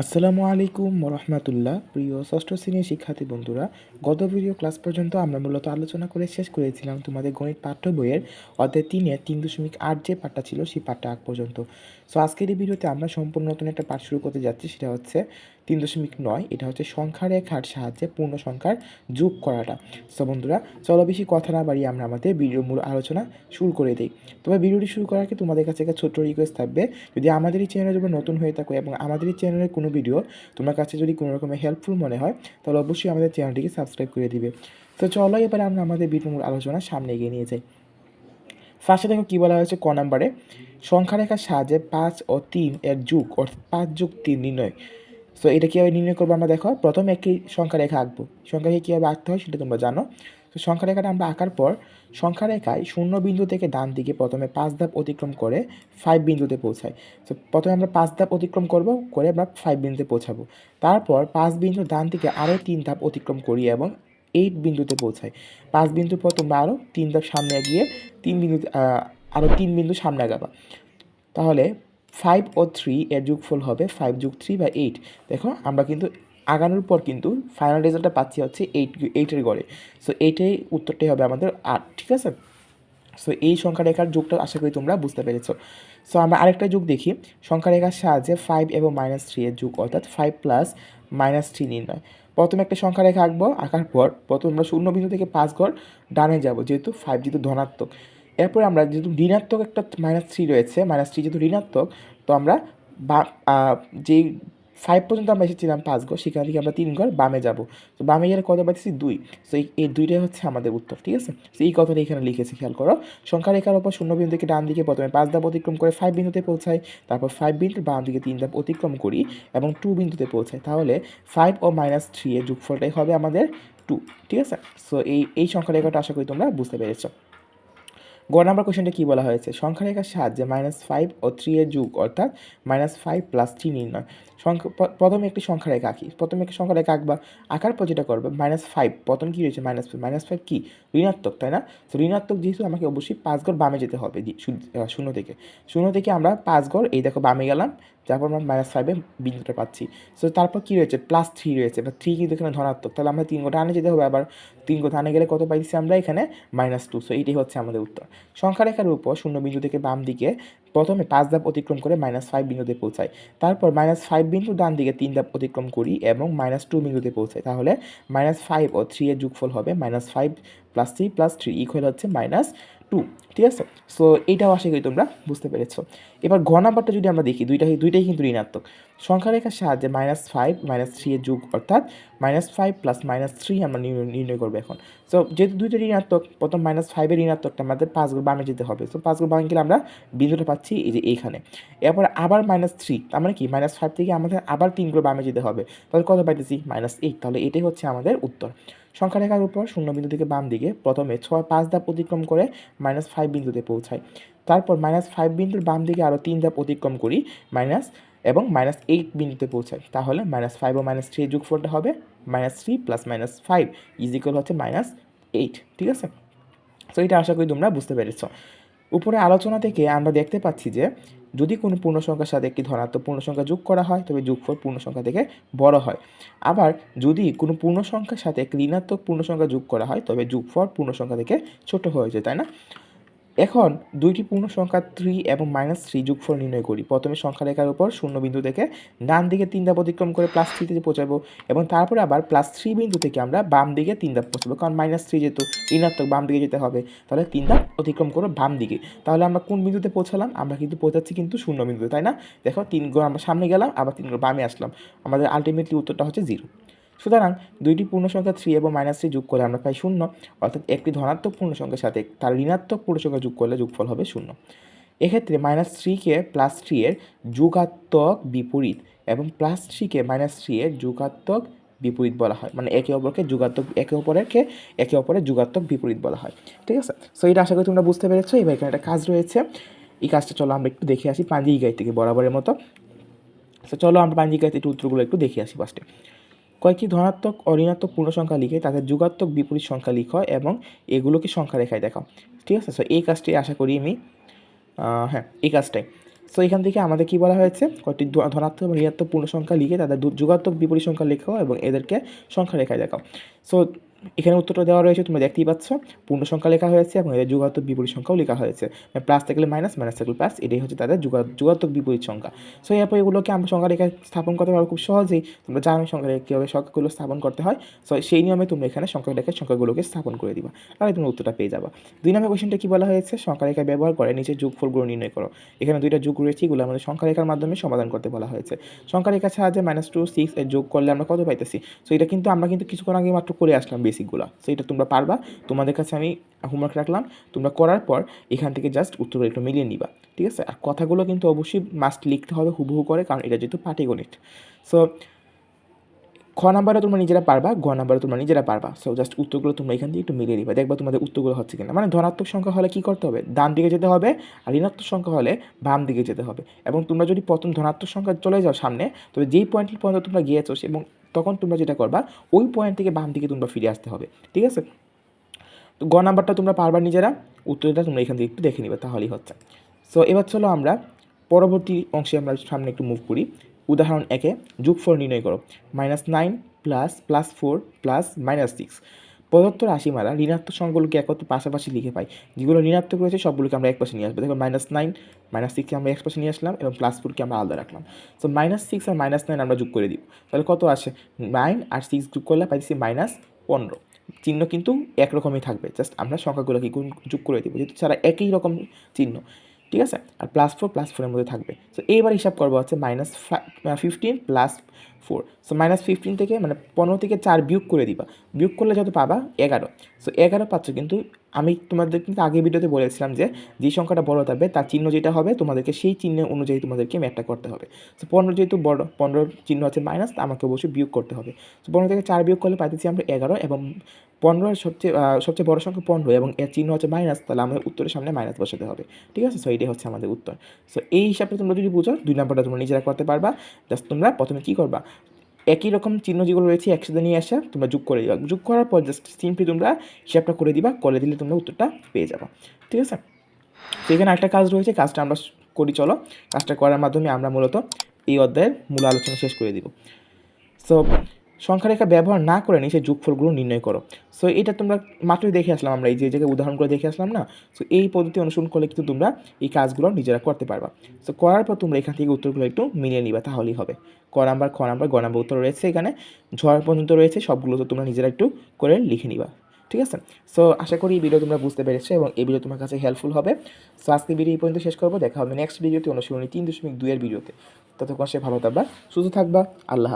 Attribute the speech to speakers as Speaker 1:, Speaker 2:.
Speaker 1: আসসালামু আলাইকুম রহমাতুল্লাহ প্রিয় ষষ্ঠ শ্রেণির শিক্ষার্থী বন্ধুরা, গত ভিডিও ক্লাস পর্যন্ত আমরা মূলত আলোচনা করে শেষ করেছিলাম তোমাদের গণিত পাঠ্য বইয়ের অর্ধেক তিনের তিন দশমিক আট যে পাঠটা ছিল, সেই পাঠটা আগ পর্যন্ত। সো আজকের এই ভিডিওতে আমরা সম্পূর্ণ নতুন একটা পাঠ শুরু করতে যাচ্ছি, সেটা হচ্ছে তিন দশমিক নয়, এটা হচ্ছে সংখ্যা রেখার সাহায্যে পূর্ণ সংখ্যার যোগ করাটা। সো বন্ধুরা, চলো বেশি কথা না বাড়িয়ে আমরা আমাদের ভিডিও মূল আলোচনা শুরু করে দিই। তবে ভিডিওটি শুরু করার আগে তোমাদের কাছে একটা ছোট্ট রিকোয়েস্ট থাকবে। যদি আমাদের এই চ্যানেলে যদি নতুন হয়ে থাকো এবং আমাদের এই চ্যানেলের কোনো ভিডিও তোমার কাছে যদি কোনো রকমের হেল্পফুল মনে হয়, তাহলে অবশ্যই আমাদের চ্যানেলটিকে সাবস্ক্রাইব করে দিবে। তো চলো এবারে আমরা আমাদের ভিডিও মূল আলোচনা সামনে এগিয়ে নিয়ে যাই। ফার্স্টে দেখো কী বলা হয়েছে ক নাম্বারে? সংখ্যা রেখার সাহায্যে পাঁচ ও তিন এর যুগ, অর্থাৎ পাঁচ যুগ তিন নির্ণয়। সো এটা কীভাবে নির্ণয় করব আমরা দেখো? প্রথমে একটি সংখ্যা রেখা আঁকবো। সংখ্যা রেখা কীভাবে আঁকতে হয় সেটা তোমরা জানো। তো সংখ্যা রেখাটা আমরা আঁকার পর সংখ্যা রেখায় শূন্য বিন্দু থেকে ডান দিকে প্রথমে পাঁচ ধাপ অতিক্রম করে ফাইভ বিন্দুতে পৌঁছায়। তো প্রথমে আমরা পাঁচ ধাপ অতিক্রম করব, করে আমরা ফাইভ বিন্দুতে পৌঁছাবো। তারপর পাঁচ বিন্দু ডান দিকে আরও তিন ধাপ অতিক্রম করি এবং এইট বিন্দুতে পৌঁছায় পাঁচ বিন্দুর পর তোমরা আরও তিন ধাপ সামনে এগিয়ে তিন বিন্দু আরও তিন বিন্দু সামনে আগাবা। তাহলে ফাইভ ও থ্রি এর যোগফল হবে ফাইভ যোগ থ্রি বা এইট দেখো, আমরা কিন্তু আগানোর পর কিন্তু ফাইনাল রেজাল্টটা পাচ্ছি হচ্ছে এইট এইটের গড়ে। সো এইটাই উত্তরটাই হবে আমাদের আট, ঠিক আছে? সো এই সংখ্যা রেখার যোগটা আশা করি তোমরা বুঝতে পেরেছ। সো আমরা আরেকটা যোগ দেখি। সংখ্যা রেখার সাহায্যে ফাইভ এবং মাইনাস থ্রি এর যোগ, অর্থাৎ ফাইভ প্লাস মাইনাস থ্রি নির্ণয়। প্রথমে একটা সংখ্যা রেখা আঁকবো, আঁকার পর প্রথমে আমরা শূন্য বিন্দু থেকে পাঁচ ঘর ডানে যাব, যেহেতু ফাইভ যেহেতু ধনাত্মক। এরপর আমরা যেহেতু ঋণাত্মক একটা মাইনাস থ্রি রয়েছে মাইনাস থ্রি যেহেতু ঋণাত্মক, তো আমরা বা যেই ফাইভ পর্যন্ত আমরা এসেছিলাম পাঁচ ঘর সেখান থেকে আমরা তিন ঘর বামে যাব। তো বামে গেলে কত পাইতেছি? দুই। সো এই এই দুইটাই হচ্ছে আমাদের উত্তর, ঠিক আছে? সো এই কথাটা এখানে লিখেছি, খেয়াল করো। সংখ্যা রেখার ওপর শূন্য বিন্দু থেকে ডান দিকে প্রথমে পাঁচ ধাপ অতিক্রম করে ফাইভ বিন্দুতে পৌঁছাই, তারপর ফাইভ বিন্দু বাম দিকে তিন ধাপ অতিক্রম করি এবং টু বিন্দুতে পৌঁছাই। তাহলে ফাইভ ও মাইনাস থ্রি এর যোগফলটাই হবে আমাদের টু ঠিক আছে? সো এই এই সংখ্যা রেখাটা আশা করি তোমরা বুঝতে পেরেছ। গ নাম্বার কোয়েশনটা কী বলা হয়েছে? সংখ্যা রেখার সাহায্যে মাইনাস ফাইভ ও থ্রি এর যুগ, অর্থাৎ মাইনাস ফাইভ প্লাস থ্রি নির্ণয়। সংখ্যা প্রথমে একটি সংখ্যা রেখা আঁকি। প্রথমে একটি সংখ্যা রেখা আঁকবা, আঁকার পর যেটা করবে মাইনাস ফাইভ প্রথম কী রয়েছে মাইনাস ফাইভ মাইনাস ফাইভ কী? ঋণাত্মক, তাই না? তো ঋণাত্মক যেহেতু আমাকে অবশ্যই পাঁচ ঘর বামে যেতে হবে শূন্য থেকে। শূন্য থেকে আমরা পাঁচ ঘর এই দেখো বামে গেলাম, তারপর আমরা মাইনাস ফাইভে বিন্দুটা পাচ্ছি। সো তারপর কী রয়েছে? প্লাস থ্রি রয়েছে। বা থ্রি কিন্তু এখানে ধনাত্মক, তাহলে আমরা তিন গোটা আনে যেতে হবে। আবার তিন গোটা আনে গেলে কত পাইছি আমরা এখানে মাইনাস টু সো এইটাই হচ্ছে আমাদের উত্তর। সংখ্যা রেখার উপর শূন্য বিন্দু থেকে বাম দিকে প্রথমে পাঁচ ধাপ অতিক্রম করে মাইনাস ফাইভ বিন্দুতে পৌঁছায়। তারপর মাইনাস ফাইভ বিন্দু ডান দিকে তিন ধাপ অতিক্রম করি এবং মাইনাস টু বিন্দুতে পৌঁছায়। তাহলে মাইনাস ফাইভ ও থ্রি এর যোগফল হবে minus five plus three plus three equal হচ্ছে মাইনাস টু ঠিক আছে? সো এইটাও আশা করি তোমরা বুঝতে পেরেছ। এবার ঘ নাম্বারটা যদি আমরা দেখি, দুইটা দুইটাই কিন্তু ঋণাত্মক। সংখ্যা রেখার সাহায্যে মাইনাস ফাইভ মাইনাস থ্রি এর যুগ, অর্থাৎ minus five plus minus three আমরা নির্ণয় করব এখন। সো যেহেতু দুইটা ঋণাত্মক, প্রথম মাইনাস ফাইভের ঋণাত্মকটা আমাদের পাঁচ গুণ বামে যেতে হবে। সো পাঁচ গুণ বামে গেলে আমরা বিন্দুটা পাচ্ছি এই যে এইখানে। এরপর আবার মাইনাস থ্রি তার মানে কি? মাইনাস ফাইভ থেকে আমাদের আবার তিন তিনগুলো বামে যেতে হবে। তাহলে কত পাইতেছি? মাইনাস এইট তাহলে এটাই হচ্ছে আমাদের উত্তর। সংখ্যা রেখার উপর শূন্য বিন্দু থেকে বাম দিকে প্রথমে ছয় পাঁচ ধাপ অতিক্রম করে মাইনাস ফাইভ বিন্দুতে পৌঁছায় তারপর মাইনাস ফাইভ বিন্দুর বাম দিকে আরও তিন ধাপ অতিক্রম করি মাইনাস এবং মাইনাস এইট বিন্দুতে পৌঁছায় তাহলে মাইনাস ফাইভ ও মাইনাস থ্রি যোগফলটা হবে minus three plus minus five equal হচ্ছে মাইনাস এইট ঠিক আছে? সো এটা আশা করি তোমরা বুঝতে পেরেছ। উপরে আলোচনা থেকে আমরা দেখতে পাচ্ছি যে, যদি কোনো পূর্ণ সংখ্যার সাথে একটি ধনাত্মক পূর্ণ সংখ্যা যোগ করা হয়, তবে যোগফল পূর্ণ সংখ্যা থেকে বড় হয়। আবার যদি কোনো পূর্ণ সংখ্যার সাথে একটি ঋণাত্মক পূর্ণ সংখ্যা যোগ করা হয়, তবে যোগফল পূর্ণ সংখ্যা থেকে ছোট হয়ে যায়, তাই না? এখন দুইটি পূর্ণ সংখ্যা থ্রি এবং মাইনাস থ্রি যোগফল নির্ণয় করি। প্রথমে সংখ্যা রেখার উপর শূন্য বিন্দু থেকে ডান দিকে তিন ধাপ অতিক্রম করে প্লাস থ্রিতে পৌঁছাবো এবং তারপরে আবার প্লাস থ্রি বিন্দু থেকে আমরা বাম দিকে তিন ধাপ পৌঁছাবো। কারণ মাইনাস থ্রি যেহেতু ঋণাত্মক বাম দিকে যেতে হবে, তাহলে তিন ধাপ অতিক্রম করব বাম দিকে। তাহলে আমরা কোন বিন্দুতে পৌঁছালাম? আমরা কিন্তু পৌঁছাচ্ছি কিন্তু শূন্য বিন্দুতে, তাই না? দেখো তিন গো আমরা সামনে গেলাম, আবার তিন গো বামে আসলাম। আমাদের আলটিমেটলি উত্তরটা হচ্ছে জিরো সুতরাং দুইটি পূর্ণ সংখ্যা থ্রি এবং মাইনাস থ্রি যোগ করলে আমরা পাই শূন্য, অর্থাৎ একটি ধনাত্মক পূর্ণ সংখ্যার সাথে তার ঋণাত্মক পূর্ণ সংখ্যা যোগ করলে যোগফল হবে শূন্য। এক্ষেত্রে মাইনাস থ্রিকে প্লাস থ্রি এর যুগাত্মক বিপরীত এবং প্লাস থ্রিকে মাইনাস থ্রি এর যুগাত্মক বিপরীত বলা হয়। মানে একে অপরকে যুগাত্মক, একে অপরেরকে একে অপরের যুগাত্মক বিপরীত বলা হয়। ঠিক আছে? সো এটা আশা করি তোমরা বুঝতে পেরেছ। এবার এখানে একটা কাজ রয়েছে। এই কাজটা চলো আমরা একটু দেখে আসি পাঞ্জি গাই থেকে বরাবরের মতো। সো চলো আমরা পাঞ্জি গাইতে একটু উত্তরগুলো একটু দেখে আসি ফার্স্টে কয়েকটি ধনাত্মক ও ঋণাত্মক পূর্ণ সংখ্যা লিখে তাদের যুগাত্মক বিপরীত সংখ্যা লিখো এবং এগুলোকে সংখ্যা রেখায় দেখাও। ঠিক আছে? সো এই কাজটি আশা করি আমি হ্যাঁ এই কাজটাই। সো এখান থেকে আমাদের কি বলা হয়েছে? কয়েকটি ধনাত্মক এবং ঋণাত্মক পূর্ণ সংখ্যা লিখে তাদের যোগাত্মক বিপরীত সংখ্যা লেখাও এবং এদেরকে সংখ্যা রেখায় দেখাও। সো এখানে উত্তরটা দেওয়া রয়েছে, তোমরা দেখতেই পাচ্ছ। পূর্ণ সংখ্যা লেখা হয়েছে এবং এদের যোগাত্মক বিপরীত সংখ্যাও লেখা হয়েছে। প্লাস থাকলে মাইনাস মাইনাস থাকলে প্লাস এটাই হচ্ছে তাদের যোগা- যোগাত্মক বিপরীত সংখ্যা। সো এরপর এগুলোকে আমরা সংখ্যা রেখা স্থাপন করতে পারব খুব সহজেই। তোমরা জানো সংখ্যা রেখা কীভাবে সংখ্যাগুলো স্থাপন করতে হয়। সো সেই নিয়মে তোমরা এখানে সংখ্যা রেখায় সংখ্যাগুলোকে স্থাপন করে দিবা। তাহলে তুমি উত্তরটা পেয়ে যাবা। দুই নম্বর কোশ্চেনটা কি বলা হয়েছে? সংখ্যা রেখা ব্যবহার করে নিচে যোগফলগুলো নির্ণয় করো। এখানে দুইটা যোগ রয়েছে, এগুলো আমাদের সংখ্যা রেখার মাধ্যমে সমাধান করতে বলা হয়েছে। সংখ্যা রেখার সাহায্যে মাইনাস টু সিক্স যোগ করলে আমরা কত পাইতেছি? সো এটা কিন্তু আমরা কিন্তু কিছুক্ষণ আগে মাত্র করে আসলাম বেসিকগুলো সো এটা তোমরা পারবা। তোমাদের কাছে আমি হোমওয়ার্ক রাখলাম। তোমরা করার পর এখান থেকে জাস্ট উত্তরগুলো একটু মিলিয়ে নিবা। ঠিক আছে? আর কথাগুলো কিন্তু অবশ্যই মাস্ট লিখতে হবে, হুবহু করে, কারণ এটা যেহেতু পাটিগণিত। সো খ নাম্বারে তোমরা নিজেরা পারবা, গ নাম্বারে তোমরা নিজেরা পারবা। সো জাস্ট উত্তরগুলো তোমরা এখান থেকে একটু মিলিয়ে নিবা। দেখবা তোমাদের উত্তরগুলো হচ্ছে কিনা। মানে ধনাত্মক সংখ্যা হলে কী করতে হবে? ডান দিকে যেতে হবে, আর ঋণাত্মক সংখ্যা হলে বাম দিকে যেতে হবে। এবং তোমরা যদি প্রথম ধনাত্মক সংখ্যা চলে যাও সামনে, তবে যেই পয়েন্টের পর্যন্ত তোমরা গিয়েছো এবং তখন তোমরা যেটা করবা, ওই পয়েন্ট থেকে বাম দিকে তোমরা ফিরে আসতে হবে, ঠিক আছে? তো গ নাম্বারটা তোমরা পারবা নিজেরা, উত্তরটা তোমরা এখান থেকে একটু দেখে নিবে, তাহলেই হচ্ছে। সো এবার চলো আমরা পরবর্তী অংশে আমরা সামনে একটু মুভ করি। উদাহরণ একে যোগফল নির্ণয় করো minus nine plus plus four plus minus six প্রদত্ত রাশিমালা ঋণাত্মক সংখ্যাগুলোকে একত্র পাশাপাশি লিখে পাই। যেগুলো ঋণাত্মক রয়েছে, সবগুলোকে আমরা এক পাশে নিয়ে আসব। দেখো মাইনাস নাইন মাইনাস সিক্সকে আমরা এক পাশে নিয়ে আসলাম এবং প্লাস ফোরকে আমরা আলাদা রাখলাম। সো মাইনাস সিক্স আর মাইনাস নাইন আমরা যোগ করে দিব। তাহলে কত আসে? নাইন আর সিক্স যোগ করলে পাইছি মাইনাস পনেরো। চিহ্ন কিন্তু একরকমই থাকবে। জাস্ট আমরা সংখ্যাগুলোকে যোগ করে দিব। যেহেতু ছাড়া একই রকম চিহ্ন। ঠিক আছে? আর প্লাস ফোর প্লাস ফোরের মধ্যে থাকবে। সো এইবার হিসাব করব হচ্ছে minus fifteen plus four so minus fifteen থেকে মানে পনেরো থেকে চার বিয়োগ করে দিবা। বিয়োগ করলে যত পাবা? এগারো। সো এগারো পাচ্ছ কিন্তু, আমি তোমাদের কিন্তু আগে ভিডিওতে বলেছিলাম যে যে সংখ্যাটা বড় থাকবে, তার চিহ্ন যেটা হবে, তোমাদেরকে সেই চিহ্ন অনুযায়ী তোমাদেরকে ম্যাটটা করতে হবে। সো পনেরো যেহেতু বড় পনেরোর চিহ্ন আছে মাইনাস আমাকে অবশ্যই বিয়োগ করতে হবে। সো পনেরো থেকে চার বিয়োগ করলে পাইতেছি আমরা এগারো, এবং পনেরোর সবচেয়ে সবচেয়ে বড় সংখ্যা পনেরো, এবং এর চিহ্ন হচ্ছে মাইনাস তাহলে আমাদের উত্তরের সামনে মাইনাস বসাতে হবে। ঠিক আছে? সো এটাই হচ্ছে আমাদের উত্তর। সো এই হিসাবে তোমরা যদি বুঝো, দুই নম্বরটা তোমরা নিজেরা করতে পারবা। জাস্ট তোমরা প্রথমে কী করবা? একই রকম চিহ্ন যেগুলো রয়েছে একসাথে নিয়ে আসা, তোমরা যোগ করে দিবা। যোগ করার পর জাস্ট সিম্পলি তোমরা হিসাবটা করে দিবা, করে দিলে তোমরা উত্তরটা পেয়ে যাবে। ঠিক আছে? তো এখানে একটা কাজ রয়েছে, কাজটা আমরা করি, চলো। কাজটা করার মাধ্যমে আমরা মূলত এই অধ্যায়ের মূল আলোচনা শেষ করে দিব। সো সংখ্যারেখা ব্যবহার না করে নিচে যোগফলগুলো নির্ণয় করো। সো এটা তোমরা মাত্রই দেখে আসলাম আমরা, এই যে জায়গায় উদাহরণ করে দেখে আসলাম না? সো এই পদ্ধতি অনুসরণ করলে কিন্তু তোমরা এই কাজগুলো নিজেরা করতে পারবা। সো করার পর তোমরা এখান থেকে উত্তরগুলো একটু মিলিয়ে নিবা, তাহলেই হবে। ক নাম্বার, খ নাম্বার, গ নাম্বার উত্তর রয়েছে এখানে। ঝড় পর্যন্ত রয়েছে, সবগুলো তো তোমরা নিজেরা একটু করে লিখে নিবা। ঠিক আছে? সো আশা করি এই ভিডিও তোমরা বুঝতে পেরেছ এবং এই ভিডিও তোমার কাছে হেল্পফুল হবে। সো আজকে ভিডিও এই পর্যন্ত শেষ করব। দেখা হবে নেক্সট ভিডিওতে অনুসরণী তিন দশমিক দুইয়ের ভিডিওতে ততক্ষণ সে ভালো থাকবা, সুস্থ থাকবা। আল্লাহ